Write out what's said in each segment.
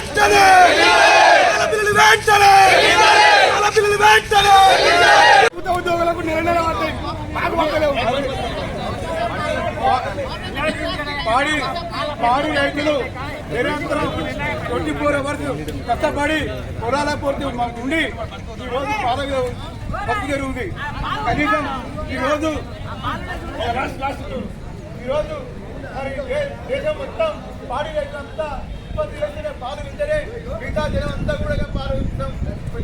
వెంటనే! వెంటనే! వెంటనే! ఉద్యోగులకు నెల నెల పడతాయి మాకు పడతలేవు పాడి పాడి రైతులు నిరంతరం ట్వంటీ ఫోర్ అవర్స్ కష్టపడి పొలాల పూర్తి ఉండి ఈ రోజు పాల జరుగుతుంది కనీసం ఈరోజు ఈరోజు మరి దేశం మొత్తం పాడి రైతులంతా ఉత్పత్తి చేస్తేనే పాలు వింటేనే మిగతా జనం అంతా కూడా పాలు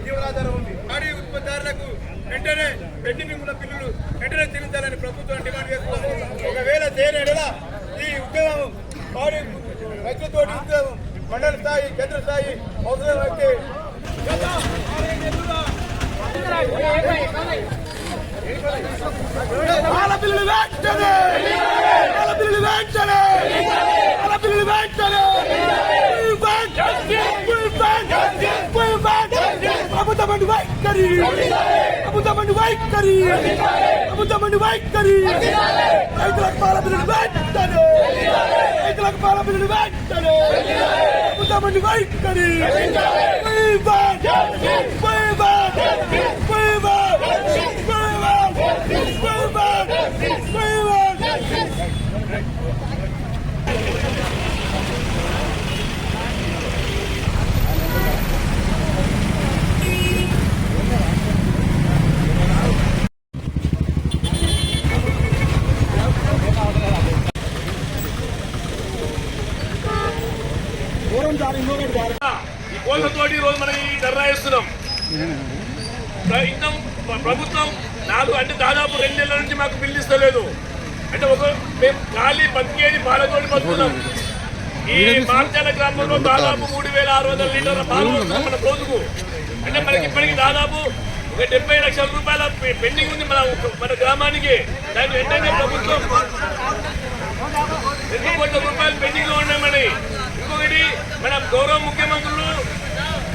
జీవనాధారం ఉంది. పాడి ఉత్పత్తిదారులకు వెంటనే పెండింగ్ ఉన్న బిల్లులు వెంటనే చెల్లించాలని ప్రభుత్వం డిమాండ్ చేస్తుంది. ఒకవేళ చేయని ఈ ఉద్యమం పాడి రైతులతో ఉద్యమం మండల స్థాయి కేంద్ర స్థాయి అవసరమైతే పాల బిల్లులు వెంటనే పాల బిల్లులు వెంటనే పాల బిల్లులు వెంటనే ప్రభుత్వమండి వైఖరి ప్రభుత్వమండి వైఖరి ప్రభుత్వమండి వైఖరి రైతులకు పాల బిల్లులు వెంటనే రైతులకు పాల బిల్లులు వెంటనే ప్రభుత్వమండి వైఖరి ఈ కోళ్ళతోటి ఈ రోజు మనం ఈ ధర్నా చేస్తున్నాం. ఇంత ప్ర- ప్రభుత్వం నాలుగు అంటే దాదాపు రెండు నెలల నుంచి మాకు బిల్లు ఇస్తలేదు. అంటే ఒక మేము ఖాళీ బతికేది పాలతోటి బతుకున్నాం. ఈ మార్చాల గ్రామంలో దాదాపు మూడు వేల ఆరు వందల లీటర్ల పాలు వస్తున్నాం మన రోజుకు. అంటే మనకి ఇప్పటికి దాదాపు ఒక డెబ్బై లక్షల రూపాయల పెండింగ్ ఉంది మన మన గ్రామానికి. దాన్ని వెంటనే ప్రభుత్వం రెండు కోట్ల రూపాయలు పెండింగ్లో ఉన్నామని ఇంకొకటి మన గౌరవ ముఖ్యమంత్రులు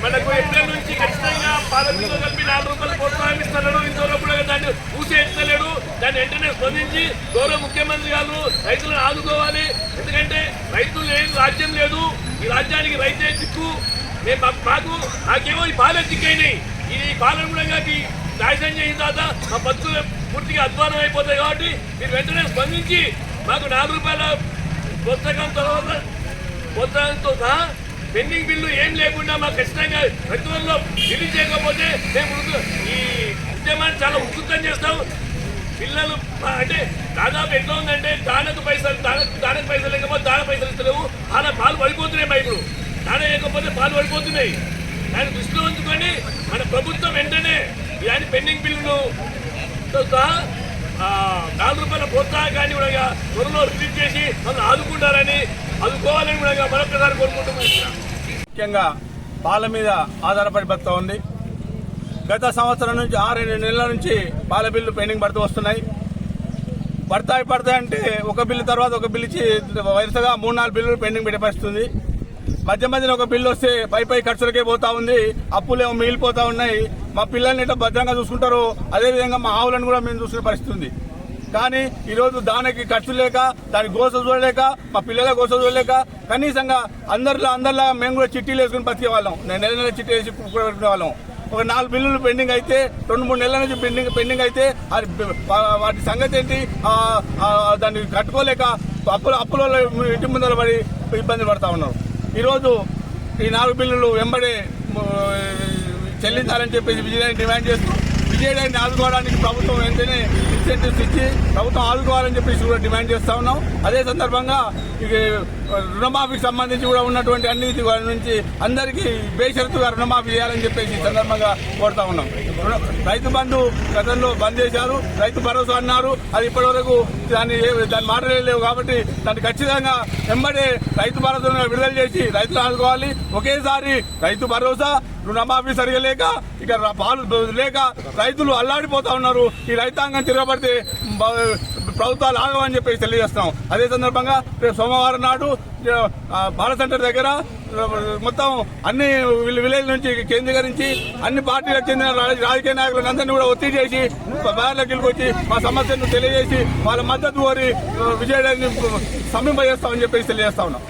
మనకు ఏప్రిల్ నుంచి ఖచ్చితంగా పాలకులతో కలిపి నాలుగు రూపాయలు ప్రోత్సహిస్తున్నాడు ఇంతలో కూడా దాన్ని ఊసి దాన్ని వెంటనే స్పందించి గౌరవ ముఖ్యమంత్రి గారు రైతులను ఆదుకోవాలి. ఎందుకంటే రైతులు లేని రాజ్యం లేదు. ఈ రాజ్యానికి రైతే దిక్కు. మేము మాకు నాకేమో ఈ పాలే దిక్కైనాయి. ఈ పాలన కూడా ఈ నాశనం చేసిన తర్వాత మా బతుకులు పూర్తిగా అధ్వానం అయిపోతాయి కాబట్టి మీరు వెంటనే స్పందించి మాకు నాలుగు రూపాయల పుస్తకం తర్వాత పుస్తకంతో సహా పెండింగ్ బిల్లు ఏం లేకుండా మాకు ఖచ్చితంగా రైతులలో రిలీజ్ చేయకపోతే మేము ఈ ఉద్యమాన్ని చాలా ఉధృతం చేస్తాం. పిల్లలు అంటే దాదాపు ఎట్లా ఉందంటే దానకు పైసలు దాన దానకు పైసలు లేకపోతే దాన పైసలు ఇస్తలేవు. అలా పాలు పడిపోతున్నాయి మా ఇప్పుడు. దాన లేకపోతే పాలు పడిపోతున్నాయి. దాన్ని దృష్టిలో ఉంచుకొని మన ప్రభుత్వం వెంటనే ఇలాంటి పెండింగ్ బిల్లును సహా నాలుగు రూపాయల ప్రోత్సాహకాన్ని కూడా త్వరలో రిలీజ్ చేసి మనం ఆదుకుంటారని ఆదుకోవాలని కూడా మరొకసారి కోరుకుంటున్నాం ముఖ్యంగా పాల మీద ఆధారపడి బతుకుతా ఉంది. గత సంవత్సరం నుంచి ఆరు నెలల నుంచి పాల బిల్లు పెండింగ్ పడుతూ వస్తున్నాయి. పడతాయి పడతాయి అంటే ఒక బిల్లు తర్వాత ఒక బిల్లు ఇచ్చి వరుసగా మూడు నాలుగు బిల్లులు పెండింగ్ పెట్టపరుస్తుంది మధ్య మధ్యన ఒక బిల్లు వస్తే పై పై ఖర్చులకే పోతా ఉంది. అప్పులేమో మిగిలిపోతా ఉన్నాయి. మా పిల్లల్ని ఇట్లా భద్రంగా చూసుకుంటారో అదేవిధంగా మా ఆవులను కూడా మేము చూసుకునే పరిస్థితి ఉంది. కానీ ఈ రోజు దానికి ఖర్చు లేక దాని గోస చూడలేక మా పిల్లల గోస చూడలేక కనీసంగా అందరిలో అందరిలా మేము కూడా చిట్టీలు వేసుకుని బతికే వాళ్ళం. నేను నెల నెల చిట్టి వేసి పెట్టుకునే వాళ్ళం. ఒక నాలుగు బిల్లులు పెండింగ్ అయితే రెండు మూడు నెలల నుంచి పెండింగ్ పెండింగ్ అయితే అది వాటి సంగతి ఏంటి? దాన్ని కట్టుకోలేక అప్పుల అప్పుల ఇంటి ముందర పడి ఇబ్బంది పడతా ఉన్నారు. ఈరోజు ఈ నాలుగు బిల్లులు వెంబడే చెల్లించాలని చెప్పేసి విజయాన్ని డిమాండ్ చేస్తూ చేయడానికి ఆదుకోవడానికి ప్రభుత్వం వెంటనే ఇన్సెంటివ్స్ ఇచ్చి ప్రభుత్వం ఆదుకోవాలని చెప్పేసి కూడా డిమాండ్ చేస్తా ఉన్నాం. అదే సందర్భంగా ఇక రుణమాఫీకి సంబంధించి కూడా ఉన్నటువంటి అన్నిటి వారి నుంచి అందరికీ బేషరతుగా రుణమాఫీ చేయాలని చెప్పేసి ఈ సందర్భంగా కోరుతా ఉన్నాం. రైతు బంధు గతంలో బంద్ చేశారు రైతు భరోసా అన్నారు అది ఇప్పటివరకు దాన్ని దాన్ని దాని కాబట్టి దాన్ని ఖచ్చితంగా వెంబడే రైతు భరోసా విడుదల చేసి రైతులు ఆదుకోవాలి. ఒకేసారి రైతు భరోసా రుణమాఫీ సరిగా లేక ఇక పాలు లేక రైతులు అల్లాడిపోతా ఉన్నారు. ఈ రైతాంగం తిరగబడితే ప్రభుత్వాలు ఆగవని చెప్పేసి తెలియజేస్తాం అదే సందర్భంగా రేపు సోమవారం నాడు ఆ, భారత సెంటర్ దగ్గర మొత్తం అన్ని విలేజ్ నుంచి కేంద్రీకరించి అన్ని పార్టీలకు చెందిన రాజ- రాజకీయ నాయకులను అందరినీ కూడా ఒత్తిడి చేసి బార్లకు వచ్చి మా సమస్యను తెలియజేసి వాళ్ళ మద్దతు కోరి విజయడాన్ని విజయాన్ని సమీప చేస్తామని చెప్పేసి తెలియజేస్తా ఉన్నాం.